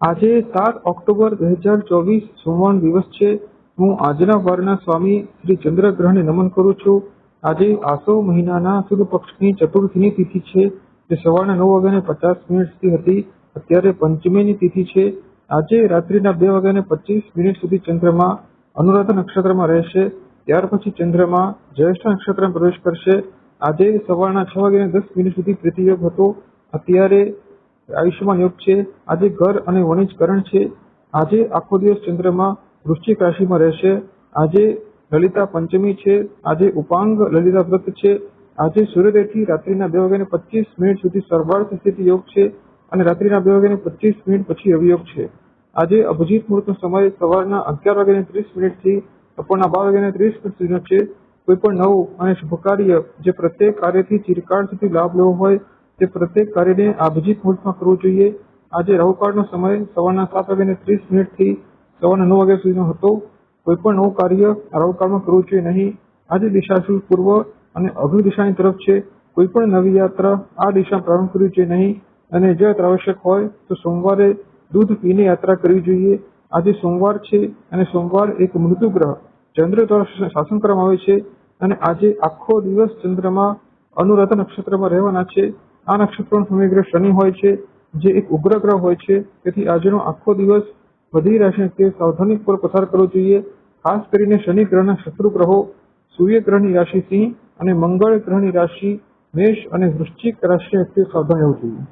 આજે સાત ઓક્ટોબર બે હજાર ચોવીસ સોમવાર દિવસ છે. હું આજના વારના સ્વામી શ્રી ચંદ્રગ્રહને નમન કરું છું. આજે આસો મહિનાના સુદ પક્ષની ચતુર્થીની તિથિ છે. જે સવારના નવ વાગ્યાને પચાસ મિનિટથી હતી. અત્યારે પંચમીની તિથિ છે. આજે રાત્રિના બે વાગ્યાને પચીસ મિનિટ સુધી ચંદ્રમા અનુરાધા નક્ષત્રમાં રહેશે. ત્યાર પછી ચંદ્રમા જ્યેષ્ઠ નક્ષત્રમાં પ્રવેશ કરશે. આજે સવારના છ વાગ્યાને દસ મિનિટ સુધી પ્રતિયોગ હતો. અત્યારે આયુષ્યમાન યોગ છે. આજે ઘર અને વણિજકરણ છે. આજે આખો દિવસ ચંદ્રમાં વૃશ્ચિક રાશિમાં રહેશે. આજે લલિતા પંચમી છે. આજે ઉપાંગ લલિતા વ્રત છે. આજે સૂર્યોદયથી રાત્રિના બે વાગ્યાને પચીસ મિનિટ સુધી સર્વાર્થ સ્થિતિ યોગ છે અને રાત્રિના બે વાગ્યાને પચીસ મિનિટ પછી અવયોગ છે. આજે અભિજીત મુહૂર્તનો સમય સવારના અગિયાર વાગ્યાને ત્રીસ મિનિટથી બપોરના બાર વાગ્યાને ત્રીસ મિનિટ સુધીનો છે. કોઈ પણ નવું અને શુભ કાર્ય જે પ્રત્યેક કાર્યથી ચિરકાળ સુધી લાભ લેવો હોય તે પ્રત્યેક કાર્યને અભિજીત મુહૂર્તમાં કરવું જોઈએ. આજે રાહુકાળનો સમય સવારના સાત વાગ્યાને ત્રીસ મિનિટથી સવારના નવ વાગ્યા સુધીનો હતો. કોઈ પણ નવું કાર્ય રાહુકાળમાં કરવું જોઈએ નહીં. આજે દિશાશૂલ પૂર્વ અને અભિ દિશાની તરફ છે. કોઈ પણ નવી યાત્રા આ દિશા પ્રારંભ કરવી જોઈએ નહીં. અને જો આવશ્યક હોય તો સોમવારે દૂધ પીને યાત્રા કરવી જોઈએ. આજે સોમવાર છે અને સોમવાર એક મૃદુ ગ્રહ ચંદ્ર દ્વારા શાસન કરવામાં આવે છે. અને આજે આખો દિવસ ચંદ્રમાં અનુરાધા નક્ષત્રમાં રહેવાના છે. આ નક્ષત્રનો સમયગ્રહ શનિ હોય છે, જે એક ઉગ્ર ગ્રહ હોય છે. તેથી આજનો આખો દિવસ બધી રાશિ સાવધાનીપૂર્વક પસાર કરવો જોઈએ. ખાસ કરીને શનિ ગ્રહના શત્રુ ગ્રહો, સૂર્ય ગ્રહની રાશિ સિંહ અને મંગળ ગ્રહની રાશિ મેષ અને વૃશ્ચિક રાશિ સાવધાન રહેવું જોઈએ.